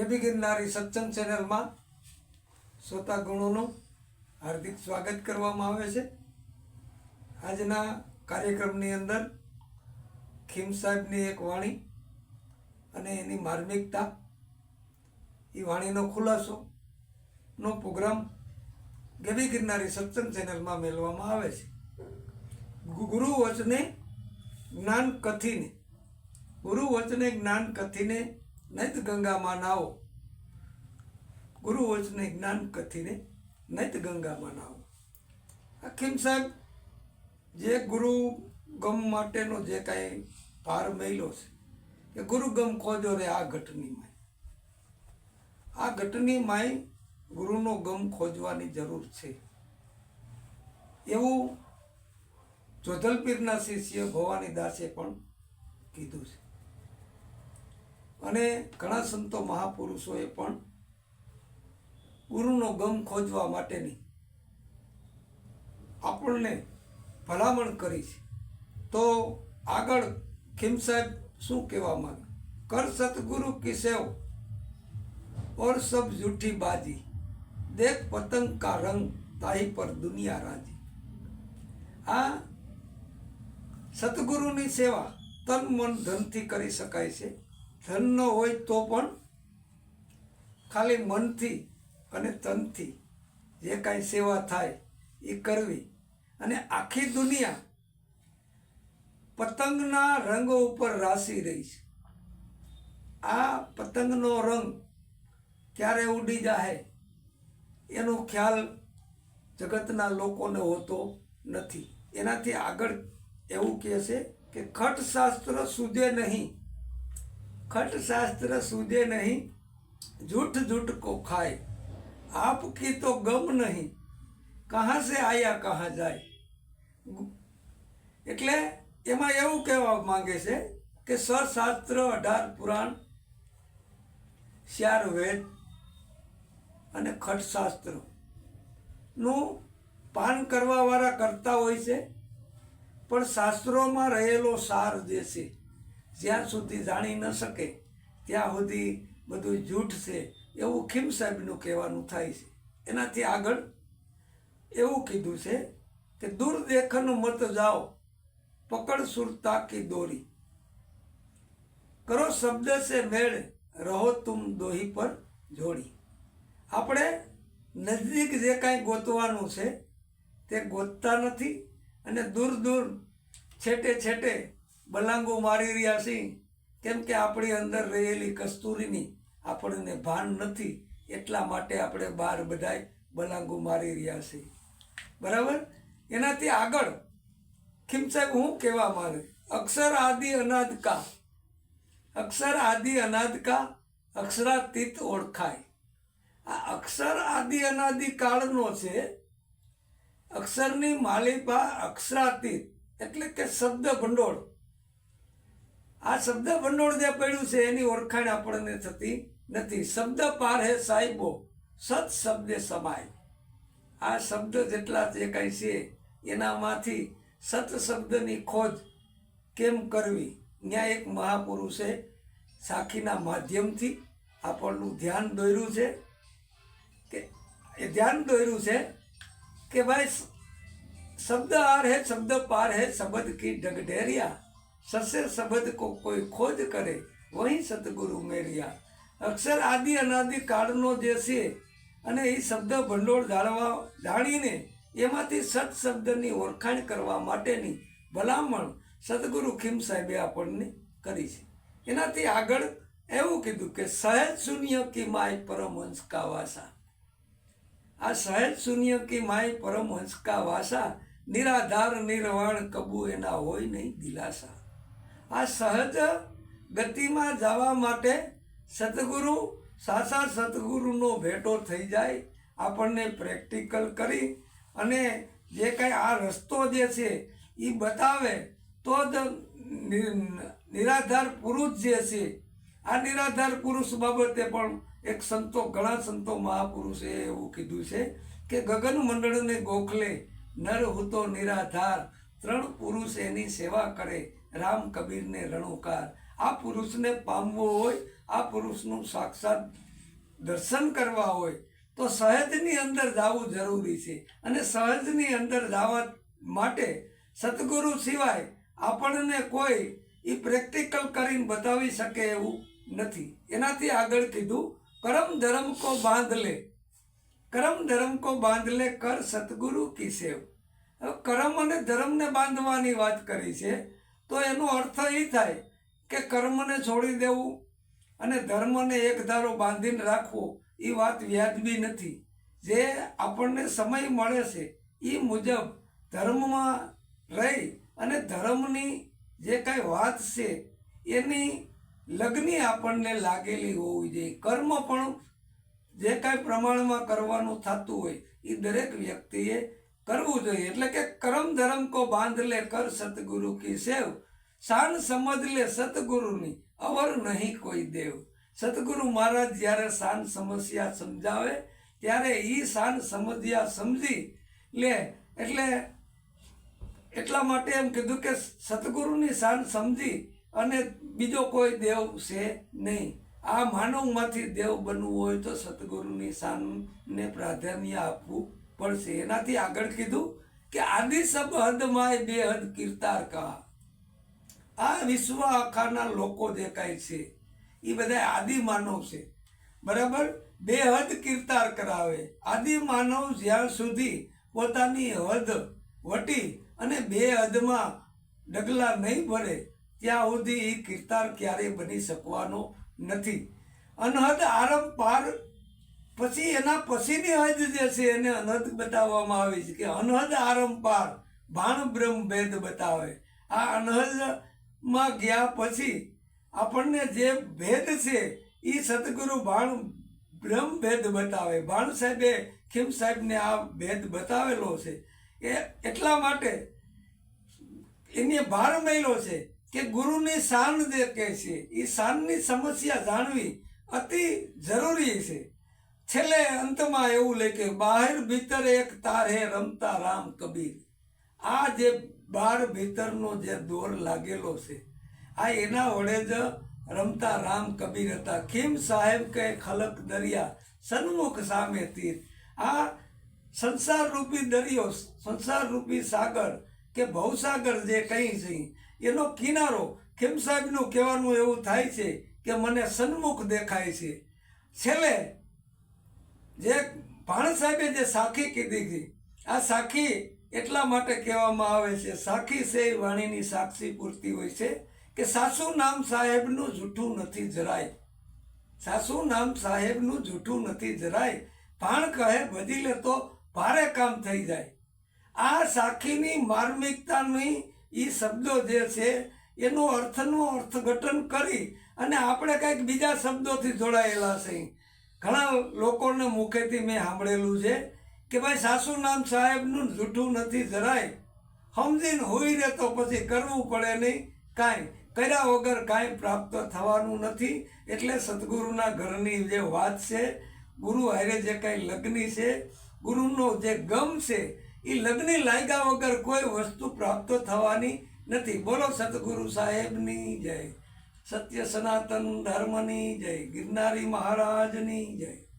દેવી ગિરનારી સત્સંગ ચેનલમાં શ્રોતા ગુણોનું હાર્દિક સ્વાગત કરવામાં આવે છે. આજના કાર્યક્રમની અંદર ખીમ સાહેબની એક વાણી અને એની માર્મિકતા એ વાણીનો ખુલાસો નો પ્રોગ્રામ દેવી ગિરનારી સત્સંગ ચેનલમાં મેળવામાં આવે છે. ગુરુ વચને જ્ઞાન કથીને ગુરુ વચને જ્ઞાન કથીને નૈત ગંગામાં નાવો ગુરુ વચને જ્ઞાન કથીને નૈત ગંગામાં નાવો હકીમ સાહેબ જે ગુરુ ગમ માટેનો જે કાંઈ ભાર મેલ્યો છે કે ગુરુ ગમ ખોજો રે આ ઘટની માય. આ ઘટની માય ગુરુનો ગમ ખોજવાની જરૂર છે. એવું જોધલપીરના શિષ્ય ભવાની દાસે પણ કીધું છે. અને ઘણા સંતો મહાપુરુષોએ પણ ગુરુનો ગમ ખોજવા માટેની આપણને ભલામણ કરી છે. તો આગળ ખીમ સાહેબ શું કહેવા માંગે? કર સતગુરુ કિસેવ ઓર સબ જૂઠી બાજી. દેખ પતંગ કા રંગ તાહી પર દુનિયા રાજી. આ સતગુરુની સેવા તન મન ધનથી કરી શકાય છે. ધન ન હોય તો પણ ખાલી મનથી અને તનથી જે કાંઈ સેવા થાય એ કરવી. અને આખી દુનિયા પતંગના રંગો ઉપર રાસી રહી છે. આ પતંગનો રંગ ક્યારે ઉડી જાય એનો ખ્યાલ જગતના લોકોને હોતો નથી. એનાથી આગળ એવું કહે છે કે ખટ શાસ્ત્ર સૂજે નહીં. ખટશાસ્ત્ર સૂજે નહીં, જૂઠ જૂઠ કો ખાય. આપકી તો ગમ નહીં. કહા સે આયા, કહાં જાય. એટલે એમાં એવું કહેવા માંગે છે કે સશાસ્ત્ર અઢાર પુરાણ, શ્યાર વેદ અને ખટશાસ્ત્રનું પાન કરવાવાળા કરતા હોય છે, પણ શાસ્ત્રોમાં રહેલો સાર જે છે જ્યાં સુધી જાણી ન શકે, ત્યાં સુધી બધું જૂઠ છે, એવું ખીમ સાહેબનું કહેવાનું થાય છે. એનાથી આગળ એવું કીધું છે કે દૂર દેખન મત જાઓ, પકડ સુરતા કી દોરી. કરો શબ્દ સે મેળ, રહો તુમ દોહી પર જોડી. આપણે નજદીક જે કાંઈ ગોતવાનું છે, તે ગોતતા નથી અને દૂર દૂર છેટે છેટે બલાંગો મારી રહ્યા છીએ કેમ કે આપણી અંદર રહેલી કસ્તુરીની આપણને ભાન નથી, એટલા માટે આપણે બહાર બધાય બલાંગો મારી રહ્યા છીએ બરાબર? એનાથી આગળ ખીમ સાહેબ હું કહેવા માંગે? અક્ષર આદિ અનાદ કા? અક્ષર આદિ અનાદ કા? અક્ષરાતીત ઓળખાય. આ અક્ષર આદિ અનાદિ કાળનો છે. અક્ષરની માલિપા અક્ષરાતીત, એટલે કે શબ્દ ભંડોળ આ શબ્દ ભંડોળ જે પડ્યું છે, એની ઓળખાણ આપણને થતી નથી. શબ્દ પાર હે સાહેબો, સત શબ્દે સમાય. આ શબ્દ જેટલા જે કાંઈ છે, એનામાંથી સત શબ્દની ખોજ કેમ કરવી? ત્યાં એક મહાપુરુષે સાખીના માધ્યમથી આપણનું ધ્યાન દોર્યું છે કે, એ ધ્યાન દોર્યું છે કે ભાઈ શબ્દ આર હે, શબ્દ પાર હે, શબ્દ કી ડગડેરિયા સસે શબ્દ કો કોઈ ખોજ કરે, વહી સતગુરુ મેરિયા. અક્ષર આદિ અનાદિ કાળનો જે છે અને એ શબ્દ ભંડોળ જાળવા જાણીને એમાંથી સત શબ્દની ઓળખાણ કરવા માટેની ભલામણ સદગુરુ ખીમ સાહેબે આપણને કરી છે. એનાથી આગળ એવું કીધું કે સહેજ શૂન્ય કી માય પરમહંસ કા વાસા. આ સહેજ શૂન્ય કી માય પરમહંસ કા વાસા, નિરાધાર નિર્વાણ કબુ એના હોય નહીં દિલાસા. આ સહજ ગતિમાં જવા માટે સદગુરુ, સાસા સદગુરુનો ભેટો થઈ જાય. આપણને પ્રેક્ટિકલ કરી અને જે કાંઈ આ રસ્તો જે છે એ બતાવે, તો જ નિરાધાર પુરુષ જે છે, આ નિરાધાર પુરુષ બાબતે પણ એક સંતો, ઘણા સંતો મહાપુરુષે એવું કીધું છે કે ગગન મંડળને ગોખલે, નર હુતો નિરાધાર, ત્રણ પુરુષ એની સેવા કરે રામ કબીરને રણોકાર. આ પુરુષને પામવો હોય, આ પુરુષનું સાક્ષાત દર્શન કરવા હોય, તો સહજની અંદર જવું જરૂરી છે. અને સહજની અંદર જવા માટે સદગુરુ સિવાય આપણને કોઈ એ પ્રેક્ટિકલ કરીને બતાવી શકે એવું નથી. એનાથી આગળ કીધું, કરમ ધર્મ કો બાંધ લે. કરમ ધર્મ કો બાંધ લે કર સદગુરુ કી સેવ. કરમ અને ધર્મને બાંધવાની વાત કરી છે. તો એનો અર્થ એ થાય કે કર્મને છોડી દેવું અને ધર્મને એક ધારો બાંધીને રાખવો, એ વાત વ્યાજબી નથી. જે આપણને સમય મળે છે, એ મુજબ ધર્મમાં રહી અને ધર્મની જે કાંઈ વાત છે, એની લગ્ની આપણને લાગેલી હોવી જોઈએ. કર્મ પણ જે કાંઈ પ્રમાણમાં કરવાનું થતું હોય, એ દરેક વ્યક્તિએ કરવું જોઈએ. એટલે કે કરમ ધર્મ કો બાંધ લે કર સતગુરુ કી સેવ. શાન સમજ લે સતગુરુની અવર નહીં કોઈ દેવ. સતગુરુ મહારાજ જ્યારે શાન સમસ્યા સમજાવે, ત્યારે એ શાન સમજ્યા સમજી લે. એટલે એટલા માટે એમ કીધું કે સતગુરુની શાન સમજી અને બીજો કોઈ દેવ છે નહીં. આ માનવમાંથી દેવ બનવું હોય તો સતગુરુની શાનને પ્રાધાન્ય આપવું પડશે એનાથી આગળ કીધું કે આદિ સબ બે હદ કીર્તાર કહા. આ વિશ્વ આખાના લોકો દેખાય છે. એ બધા આદિ માનવ છે. બરાબર? બે હદ કીર્તાર કરાવે. આદિ માનવ જ્યાં સુધી પોતાની હદ વટી અને બે હદમાં ડગલા નહીં ભરે, ત્યાં સુધી એ કીર્તાર ક્યારેય બની શકવાનો નથી. અનહદ આરંભ પાર પછી એના પછીની હદ જે છે એને અનહદ બતાવવામાં આવી છે કે અનહદ આરંપાર ભાણ બ્રહ્મ ભેદ બતાવે. આ અનહદમાં ગયા પછી આપણને જે ભેદ છે એ સદગુરુ ભાણ બ્રહ્મ ભેદ બતાવે. ભાણ સાહેબે ખીમ સાહેબને આ ભેદ બતાવેલો છે. એ એટલા માટે એને ભાર મળ્યો છે કે ગુરુની શાન જે કહે છે. એ શાનની સમસ્યા જાણવી અતિ જરૂરી છે. છેલ્લે અંતમાં એવું લે કે બહાર ભીતર એક તારે રમતા રામ કબીર. આ જે બહાર ભીતરનો જે દોર લાગેલો છે, આ એના વડે જ રમતા રામ કબીર હતા. ખીમ સાહેબ કે ખલક દરિયા સન્મુખ સામે તીર. આ સંસાર રૂપી દરિયો, સંસાર રૂપી સાગર કે ભવસાગર જે કંઈ છે, એનો કિનારો ખીમ સાહેબનું કહેવાનું એવું થાય છે કે મને સન્મુખ દેખાય છે. છેલ્લે જે ભાણ સાહેબે જે સાખી કીધી હતી આ સાખી એટલા માટે કહેવામાં આવે છે, સાખી છે એ વાણીની સાક્ષી પૂરતી હોય છે કે સાસુ નામ સાહેબનું જૂઠું નથી જરાય. સાસુ નામ સાહેબનું જૂઠું નથી જરાય. ભાણ કહે બધી લે તો ભારે કામ થઈ જાય. આ સાખીની માર્મિકતાની એ શબ્દો જે છે, એનો અર્થનું અર્થઘટન કરી અને આપણે કંઈક બીજા શબ્દોથી જોડાયેલા છે ઘણા લોકોને મુખેથી મેં સાંભળેલું છે કે ભાઈ સાસુ નામ સાહેબનું જૂઠું નથી જરાય. સમજીને હોઈ રહે તો પછી કરવું પડે નહીં. કાંઈ કર્યા વગર કાંઈ પ્રાપ્ત થવાનું નથી. એટલે સદગુરુના ઘરની જે વાત છે, ગુરુ હારે જે કાંઈ લગ્ની છે, ગુરુનો જે ગમ છે એ લગ્ન લાગ્યા વગર કોઈ વસ્તુ પ્રાપ્ત થવાની નથી. બોલો સદગુરુ સાહેબની જય. સત્ય સનાતન ધર્મની જય. ગિરનારી મહારાજની જય.